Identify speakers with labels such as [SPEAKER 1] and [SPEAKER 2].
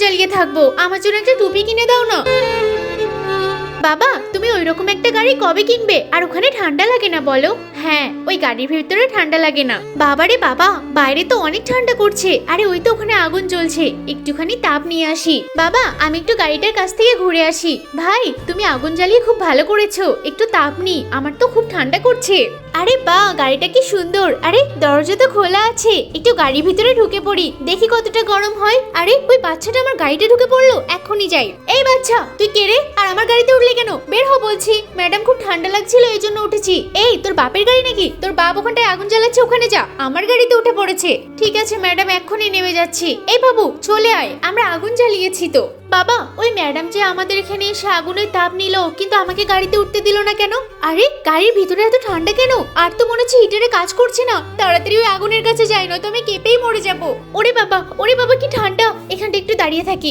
[SPEAKER 1] জ্বালিয়ে থাকব। আমার জন্য একটা টুপি কিনে দাও না। বাবা, তুমি ওই রকম একটা গাড়ি কবে কিনবে? আর ওখানে ঠান্ডা লাগে না, বলো। হ্যাঁ ওই গাড়ির ভিতরে ঠান্ডা লাগে না। বাবারে বাবা, বাইরে তো অনেক ঠান্ডা করছে। আরে ওই তো ওখানে আগুন জ্বলছে। একটুখানি তাপ নিয়ে আসি। বাবা, আমি একটু গাড়িটার কাছ থেকে ঘুরে আসি। ভাই, তুমি আগুন জ্বালিয়ে খুব ভালো করেছ। একটু তাপ নি, আমার তো খুব ঠান্ডা করছে। আরে বা, গাড়িটা কি সুন্দর। আরে, দরজা তো খোলা আছে। একটু গাড়ির ভিতরে ঢুকে পড়ি। দেখি কতটা গরম হয়। আরে, ওই বাচ্চাটা আমার গাড়িতে ঢুকে পড়ল। এখনই যাই। এই বাচ্চা, তুই কে রে? আর আমার গাড়িতে কেন? বের হ বলছি। ম্যাডাম খুব ঠান্ডা লাগছিল, এই জন্য উঠেছি। এই, তোর বাপের গাড়ি নাকি? তোর বাপ ওখানটায় আগুন জ্বালাচ্ছে, ওখানে যা। আমার গাড়িতে উঠে পড়েছে। ঠিক আছে, ম্যাডাম, এক্ষুনি নেমে যাচ্ছি। এই বাবু, চলে আয়। আমরা আগুন জ্বালিয়েছি তো। বাবা, ওই ম্যাডাম যে আমাদের এখানে এসে আগুনের তাপ নিল, কিন্তু আমাকে গাড়িতে উঠতে দিল না কেন? আরে, গাড়ির ভিতরে এত ঠান্ডা কেন? আর তো মনে হচ্ছে হিটারে কাজ করছে না। তাড়াতাড়ি ওই আগুনের কাছে যাই না তো আমি কেঁপেই মরে যাব। ওরে বাবা ওরে বাবা, কি ঠান্ডা। এখানটা একটু দাঁড়িয়ে থাকি।